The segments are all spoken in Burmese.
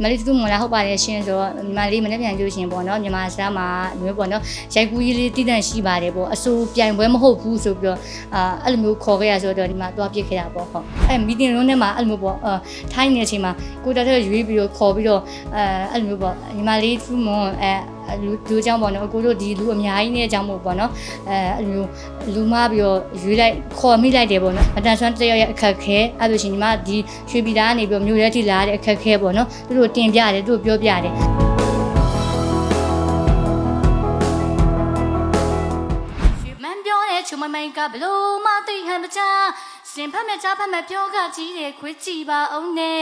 ညီမလေးတူတူမွန်လာဟုတ်ပါတယ်ရှင်ဆိုတော့ညီမလေးမနေ့ပြန်ကြည့်ရှင်ပေါ့နော်မြန်မာစတားမှာဒီမျိုးပေါ့နော်ရိုက်ကူးကြီးလေးတည်တံ့ရှိပါတယ်ပေါ့အစိုးပြိုင်ပွဲမဟုတ်ဘူးဆိုပြီးတော့အာအဲ့လိုမျိုးခေါ်ခဲ့ရဆိုတော့ဒီမှာသွားပြစ်ခဲ့တာပေါ့ဟုတ်အဲ့မီတင်လုံးထဲမှာအဲ့လိုမျိုးပေါ့အာထိုင်းနေတဲ့အချိန်မှာကိုတက်တက်ရွေးပြီးတော့ခေါ်ပြီးတော့အဲအဲ့လိုမျိုးပေါ့ညီမလေးတူမွန်အဲ လူလူကြောင့်ပေါ့နော်အကိုတို့ဒီလူအများကြီးနဲ့ကြောင့်မို့ပေါ့နော်အဲလူလူမပြီးတော့ရွေးလိုက်ခေါ်မိလိုက်တယ်ပေါ့နော်မတန်ဆွမ်းတယောက်ရဲ့အခက်ခဲအဲ့လိုရှင်ညီမဒီရွှေပြည်သားကနေပြီးတော့မြို့ရဲထိလာတဲ့အခက်ခဲပေါ့နော်သူတို့တင်ပြတယ်သူတို့ပြောပြတယ်မန်ပြောတဲ့ချုံမမိုင်ကဘလို့မသိဟန်မချာ စင်ဖက်မဲ့ချဖက်မဲ့ပြောကကြီးတယ်ခွေးကြည့်ပါအောင်နဲ့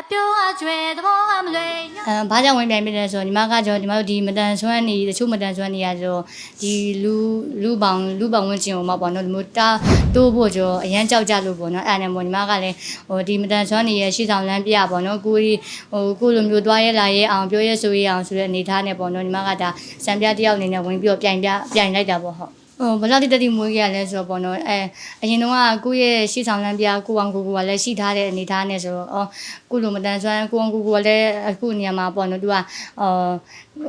အပြောအကျွဲသဘောအမလွယ်အဲဘာကြောင့်ဝင်ပြိုင်ပြလဲဆိုတော့ညီမကကျွန်တော်ညီမတို့ဒီမတန်ဆွမ်းနေတချို့မတန်ဆွမ်းနေရဆိုတော့ဒီလူလူပေါင်းလူပေါင်းဝင်ကျင်အောင်မှာပေါ့နော်ဒီမျိုးတာတိုးဖို့ကျော်အရန်ကြောက်ကြလို့ပေါ့နော်အဲ့ဒါနဲ့ပေါ့ညီမကလည်းဟိုဒီမတန်ဆွမ်းနေရရှေ့ဆောင်လမ်းပြပေါ့နော်ကိုကြီးဟိုကိုလိုမျိုးသွားရဲလာရဲအောင်ပြောရဲဆိုရဲအောင်ဆိုတဲ့အနေထားနဲ့ပေါ့နော်ညီမကဒါစံပြတယောက်အနေနဲ့ဝင်ပြီးတော့ပြိုင်ပြပြိုင်လိုက်တာပေါ့ဟုတ် ဟိုဘယ်လောက်တိတက်တိမွေးခဲ့ရလဲဆိုတော့ပေါ့နော်အဲအရင်တော့ကကိုယ့်ရဲ့ရှေ့ဆောင်လမ်းပြကိုအောင်ကိုကိုကလည်းရှိထားတဲ့အနေထားနဲ့ဆိုတော့အော်ကိုလိုမတန်ဆွမ်းကိုအောင်ကိုကိုကလည်းအခုနေရာမှာပေါ့နော်သူကအော်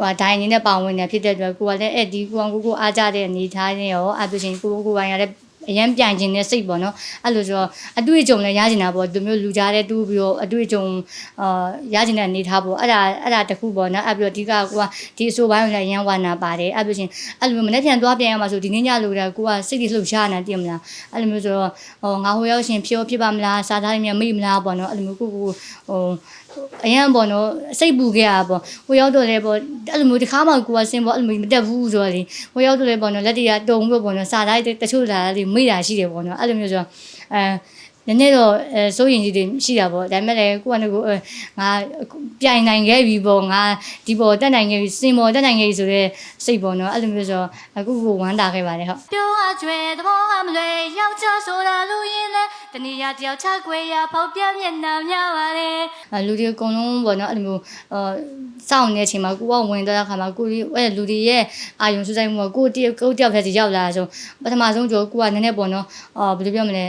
ဟိုဒိုင်နေနဲ့ပါဝင်နေဖြစ်တဲ့အတွက်ကိုကလည်းအဲ့ဒီကိုအောင်ကိုကိုအားကြတဲ့အနေထားနဲ့ရောအဲ့ဒါချင်းကိုကိုပိုင်းရတဲ့ အရန်ပြိုင်ခြင်းနဲ့စိတ်ပေါ့နော်အဲ့လိုဆိုတော့အတွေ့အကြုံလည်းရကျင်တာပေါ့ဒီမျိုးလူကြားတဲ့တူးပြီးတော့အတွေ့အကြုံအာရကျင်တဲ့အနေထားပေါ့အဲ့ဒါအဲ့ဒါတခုပေါ့နော်အဲ့ပြီးတော့အဓိကကိုကဒီအဆိုပိုင်းကိုလည်းရန်ဝါနာပါတယ်အဲ့ပြီးချင်းအဲ့လိုမျိုးမနေ့ပြန်သွားပြန်ရမှာဆိုဒီနေ့ညလိုတဲ့ကိုကစိတ်ကြီးလှုပ်ရှားနေတယ်မလားအဲ့လိုမျိုးဆိုတော့ဟိုငါဟိုရောက်ရှင်ဖြိုးဖြစ်ပါမလားစားသားရမြမိမလားပေါ့နော်အဲ့လိုမျိုးကိုကိုဟို အရန်ပေါ့နော်စိတ်ပူခဲ့ရတာပေါ့ဟိုရောက်တော့လေပေါ့အဲ့လိုမျိုးတစ်ခါမှကိုကစင်ပေါ့အဲ့လိုမျိုးမတက်ဘူးဆိုတော့လေဟိုရောက်တော့လေပေါ့နော်လက်တရတုံပြီးပေါ့နော်စားသားတချို့လာလေးမိတာရှိတယ်ပေါ့နော်အဲ့လိုမျိုးဆိုတော့အဲ နည်းနည်းတော့အဲစိုးရင်ကြီးတွေရှိတာပေါ့ဒါပေမဲ့လည်းကိုကလည်းကိုငါပြိုင်နိုင်ခဲ့ပြီပေါ့ငါဒီပေါ်တက်နိုင်ခဲ့ပြီစင်ပေါ်တက်နိုင်ခဲ့ပြီဆိုတော့စိတ်ပေါ့နော်အဲ့လိုမျိုးဆိုတော့အခုကိုဝမ်းတာခဲ့ပါတယ်ဟုတ်ပြောအကျွဲသဘောအမလွယ်ယောက်ျားဆိုတာလူရင်းလဲတနည်းတယောက်ချခွေရဖောက်ပြမျက်နှာများပါလေအဲလူတွေအကုန်လုံးပေါ့နော်အဲ့လိုမျိုးအာစောင့်နေတဲ့အချိန်မှာကိုကဝင်တော့တဲ့ခါမှာကိုကြီးအဲ့လူတွေရဲ့အာယုံစူးစိုက်မှုကကိုတယောက်ကိုတယောက်တည်းစီရောက်လာတာဆိုပထမဆုံးကြောကိုကနည်းနည်းပေါ့နော်အာဘယ်လိုပြောမလဲ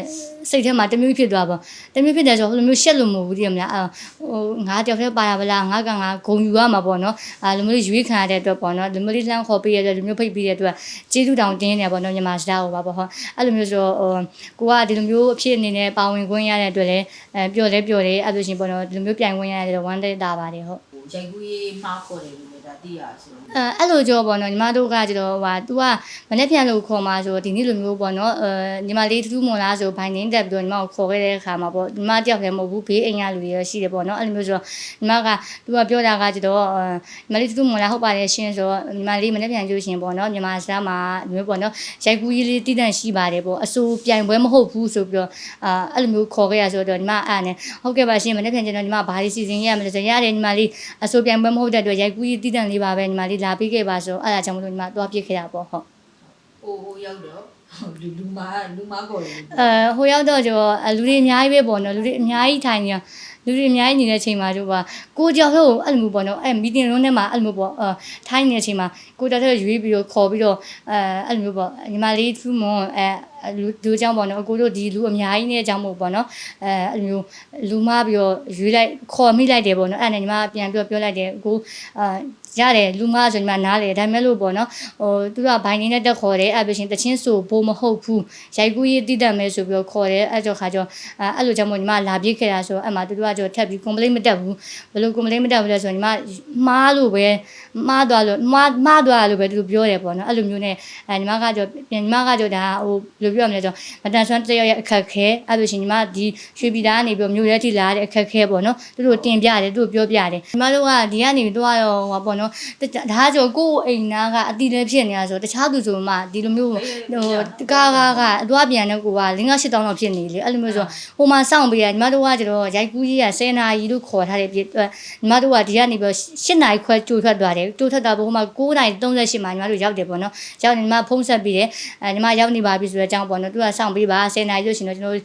စိတ်ထဲမှာတမျိုးဖြစ်သွားပါတမျိုးဖြစ်တယ်ဆိုဟိုလိုမျိုးရှက်လို့မဟုတ်ဘူးတည်ရမလားအာဟိုငါတယောက်တည်းပါရပါလားငါကငါဂုံယူရမှာပေါ့နော်အာလိုမျိုးရွေးခံရတဲ့အတွက်ပေါ့နော်လိုမျိုးလေးလှမ်းခေါ်ပေးရတဲ့လိုမျိုးဖိတ်ပေးတဲ့အတွက်ကျေးဇူးတောင်တင်းနေပါတော့ညီမစတားဟောပါပေါ့ဟောအဲ့လိုမျိုးဆိုတော့ဟိုကိုကဒီလိုမျိုးအဖြစ်အနေနဲ့ပါဝင်ခွင့်ရတဲ့အတွက်လည်းအဲပျော်လဲပျော်တယ်အဲ့လိုရှင်ပေါ့နော်ဒီလိုမျိုးပြိုင်ခွင့်ရတဲ့ဝမ်းသက်တာပါတယ်ဟုတ်ဟိုရိုက်ကူးရေးမှားခေါ်တယ် လို့လည်းဒါသိရဆိုတော့ အဲအဲ့လိုကြောပေါ့နော်ညီမတို့ကကျတော့ဟိုဟာ तू ကမနေ့ပြန်လို့ခေါ်มาဆိုဒီနေ့လိုမျိုးပေါ့နော်အဲညီမလေးထူးထူးမွန်လားဆိုဘိုင်နင်းတက်ပြီးတော့ညီမကိုခေါ်ခဲ့တဲ့အခါမှာပေါ့ညီမတယောက်လည်းမဟုတ်ဘူးဘေးအိမ်ကလူတွေရောရှိတယ်ပေါ့နော်အဲ့လိုမျိုးဆိုတော့ညီမက तू ကပြောတာကကျတော့အဲညီမလေးထူးထူးမွန်လားဟုတ်ပါတယ်ရှင်ဆိုတော့ညီမလေးမနေ့ပြန်ကြည့်ရှင်ပေါ့နော်မြန်မာစတားမှာဒီမျိုးပေါ့နော်ရိုက်ကူးကြီးလေးတည်တံ့ရှိပါတယ်ပေါ့အစိုးပြိုင်ပွဲမဟုတ်ဘူးဆိုပြီးတော့အာအဲ့လိုမျိုးခေါ်ခဲ့ရဆိုတော့ညီမအဲ့နဲ့ဟုတ်ကဲ့ပါရှင်မနေ့ပြန်ကျတော့ညီမဘာလေးစီစဉ်ရမလဲဆိုရတယ်ညီမလေးအစိုးပြိုင်ပွဲမဟုတ်တဲ့အတွက်ရိုက်ကူးကြီးတည် တံ့လေးပါပဲညီမလေးလာပြီးခဲ့ပါဆိုအဲ့ဒါကြောင့်မလို့ညီမသွားပြစ်ခဲ့တာပေါ့ဟုတ်ဟိုဟိုရောက်တော့လူလူမာလူမာခေါ်တယ်လို့အဲဟိုရောက်တော့ကျတော့အဲလူတွေအများကြီးပဲပေါ့နော်လူတွေအများကြီးထိုင်နေတာလူတွေအများကြီးနေတဲ့အချိန်မှာတို့ကကိုကြောက်လို့အဲ့လိုမျိုးပေါ့နော်အဲမီတင်ရုံးထဲမှာအဲ့လိုမျိုးပေါ့အဲထိုင်နေတဲ့အချိန်မှာကိုတက်တက်ရွေးပြီးတော့ခေါ်ပြီးတော့အဲအဲ့လိုမျိုးပေါ့ညီမလေးထူးမွန်အဲလူလူအကြောင်းပေါ့နော်အကိုတို့ဒီလူအများကြီးနဲ့အကြောင်းမို့ပေါ့နော်အဲအဲ့လိုမျိုးလူမပြီးတော့ရွေးလိုက်ခေါ်မိလိုက်တယ်ပေါ့နော်အဲ့ဒါနဲ့ညီမပြန်ပြောပြောလိုက်တယ်ကိုအာရတယ်လူမဆိုညီမနားလေဒါပေမဲ့လို့ပေါ့နော်ဟိုသူကဘိုင်းနေနဲ့တက်ခေါ်တယ်အဲ့ပရှင်တချင်းဆိုဘိုးမဟုတ်ဘူးရိုက်ကူးရေးတည်တတ်မယ်ဆိုပြီးတော့ခေါ်တယ်အဲ့ကြောင့်ခါကြောအဲ့အဲ့လိုကြောင့်မို့ညီမလာပြေးခဲ့တာဆိုတော့အဲ့မှာသူတို့ကကြောထက်ပြီး complaint မတက်ဘူးဘယ်လို complaint မတက်ဘူးလဲဆိုတော့ညီမမှားလို့ပဲမှားသွားလို့မှားမှားသွားလို့ပဲသူတို့ပြောတယ်ပေါ့နော်အဲ့လိုမျိုးနဲ့အဲညီမကကြောပြန်ညီမကကြောဒါဟိုဘယ်လိုပြောရမလဲဆိုမတန်ဆွမ်းတစ်ယောက်ရဲ့အခက်ခဲအဲ့လိုရှင်ညီမဒီရွှေပြည်သားကနေပြီးမြို့ရဲထိလာတဲ့အခက်ခဲပေါ့နော်သူတို့တင်ပြတယ်သူတို့ပြောပြတယ်ညီမတို့ကဒီကနေပြီးတော့ရောဟောပေါ့နော်ဒါကြောကိုယ့်အိမ်သားကအတီလည်းဖြစ်နေတာဆိုတခြားသူဆိုမှဒီလိုမျိုးဟိုကားကားကအသွားပြန်တဲ့ကိုက5 8တောင်းလောက်ဖြစ်နေလေအဲ့လိုမျိုးဆိုဟိုမှာစောင့်ပေးရညီမတို့ကကျတော့ရိုက်ကူးကြီးက10နာရီလို့ခေါ်ထားတဲ့ပြည့်ညီမတို့ကဒီကနေပြီး10နာရီခွဲကြိုထွက်သွားတယ်ကြိုထွက်သွားဖို့ဟိုမှာ9နာရီ38မှာညီမတို့ရောက်တယ်ပေါ့နော်ရောက်နေညီမဖုံးဆက်ပြီးတယ်အဲညီမရောက်နေပါပြီဆိုတဲ့အကြောင်းပေါ့နော်သူကစောင့်ပေးပါ10နာရီလို့ရှင်တော့ကျွန်တော်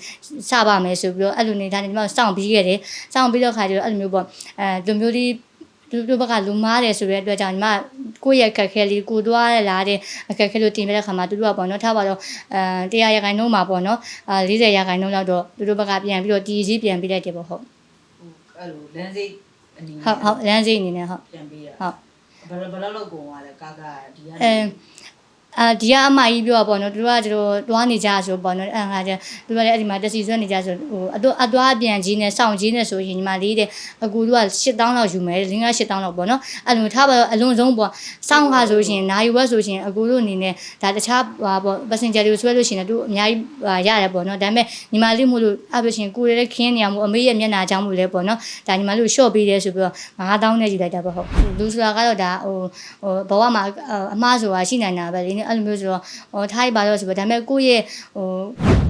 စပါမယ်ဆိုပြီးတော့အဲ့လိုနေတာနဲ့ညီမတို့စောင့်ပြီးခဲ့တယ်စောင့်ပြီးတော့ခါကျတော့အဲ့လိုမျိုးပေါ့အဲလူမျိုးဒီလူတို့ဘက်ကလူမားတယ်ဆိုတဲ့အတွက်ကြောင့်ညီမကိုယ့်ရဲ့အခက်အခဲလေးကိုသွားရလာတဲ့အခက်အခဲလို့တင်ပြတဲ့ခါမှာသူတို့ကပေါ့နော်ထားပါတော့အဲတရားရခိုင်နှုန်းမှာပေါ့နော်အာ40ရာခိုင်နှုန်းလောက်တော့သူတို့ဘက်ကပြန်ပြီးတော့တီးကြီးပြန်ပြလိုက်တယ်ပေါ့ဟုတ်ဟို အဲ့လိုလမ်းစိတ်အနေနဲ့ဟုတ်ဟုတ်လမ်းစိအနေနဲ့ဟုတ်ပြန်ပေးတာဟုတ်ဘယ်လိုဘယ်လိုလောက်ကုန်သွားလဲကားကားဒီကအဲ အာဒီကအမကြီးပြောတာပေါ့နော်သူတို့ကကျတော့တွားနေကြဆိုပေါ့နော်အဲ့ငါကျသူတို့ကလည်းအဲ့ဒီမှာတက်စီဆွဲနေကြဆိုဟိုအတော့အသွားအပြန်ကြီးနဲ့စောင့်ကြီးနဲ့ဆိုရင်ညီမလေးတဲ့အကူတို့က8000လောက်ယူမယ်လင်းက8000လောက်ပေါ့နော်အဲ့လိုထားပါတော့အလွန်ဆုံးပေါ့စောင့်ခါဆိုရှင်နိုင်ဝက်ဆိုရှင်အကူတို့အနေနဲ့ဒါတခြားဟာပေါ့ passenger တွေကိုဆွဲလို့ရှင်လည်းသူအများကြီးဟာရတယ်ပေါ့နော်ဒါပေမဲ့ညီမလေးမို့လို့အဲ့လိုရှင်ကိုရတဲ့ခင်းနေရမှုအမေရဲ့မျက်နှာချောင်းမှုလည်းပေါ့နော်ဒါညီမလေးကို short ပေးတယ်ဆိုပြီးတော့9000နဲ့ယူလိုက်တာပေါ့ဟုတ်လူဆိုတာကတော့ဒါဟိုဟိုဘဝမှာအမှားဆိုတာရှိနိုင်တာပဲလေအဲ့လိုမျိုးဆိုတော့ဟိုထားရပါတော့ဆိုပြီးဒါပေမဲ့ကိုယ့်ရဲ့ဟို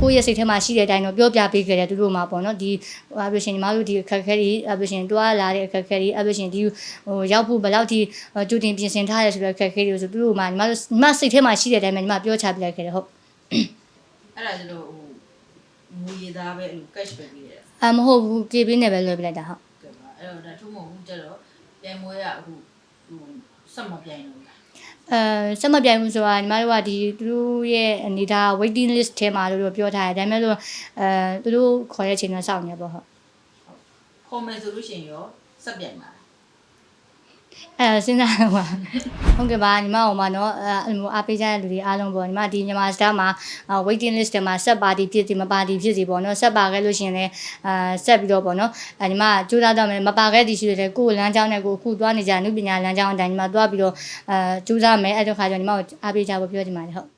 ကိုယ့်ရဲ့စိတ်ထဲမှာရှိတဲ့အတိုင်းတော့ပြောပြပေးခဲ့တယ်သူတို့မှာပေါ့နော်ဒီဟိုအဲ့လိုရှင်ညီမတို့ဒီအခက်အခဲတွေအဲ့လိုရှင်တွားလာတဲ့အခက်အခဲတွေအဲ့လိုရှင်ဒီဟိုရောက်ဖို့ဘယ်လောက်ထိကြိုတင်ပြင်ဆင်ထားရဆိုတဲ့အခက်အခဲတွေဆိုသူတို့မှာညီမတို့ညီမစိတ်ထဲမှာရှိတဲ့အတိုင်းပဲညီမပြောချပြလိုက်ခဲ့တယ်ဟုတ်အဲ့ဒါကျတော့ဟိုငွေရသားပဲအဲ့လို cash ပဲပေးရတယ်အမဟုတ်ဘူးကေပေးနဲ့ပဲလွှဲပြလိုက်တာဟုတ်ကဲပါအဲ့တော့ဒါထုံးမဟုတ်ဘူးကျတော့ပြန်မွေးရအခု ဟိုဆက်မပြိုင်တော့ဘူးအဲစက်မပြိုင်ဘူးဆိုတာညီမတို့ကဒီသူတို့ရဲ့အနေဒါ waiting list ထဲမှာလို့တော့ပြောထားတယ်ဒါပေမဲ့လို့အဲသူတို့ခေါ်တဲ့ချိန်တော့စောင့်နေပေါ့ဟုတ်ခေါ်မယ်ဆိုလို့ရှိရင်ရောဆက်ပြိုင်ပါလား အဲစဉ်းစားပါဟုတ်ကဲ့ပါညီမအောင်ပါနော်အဲအဲ့လိုအားပေးကြတဲ့လူတွေအားလုံးပေါ့ညီမဒီညီမစတာမှာ waiting list ထဲမှာဆက်ပါတီဖြစ်စီမပါတီဖြစ်စီပေါ့နော်ဆက်ပါခဲ့လို့ရှရင်လဲအာဆက်ပြီးတော့ပေါ့နော်အဲညီမကြိုးစားတော့မယ်မပါခဲ့သည်ရှိတယ်ကိုယ်လမ်းကြောင်းနဲ့ကိုအခုသွားနေကြနုပညာလမ်းကြောင်းအတိုင်းညီမသွားပြီးတော့အဲကြိုးစားမယ်အဲ့တော့ခါကျညီမကိုအားပေးကြဖို့ပြောချင်ပါတယ်ဟုတ်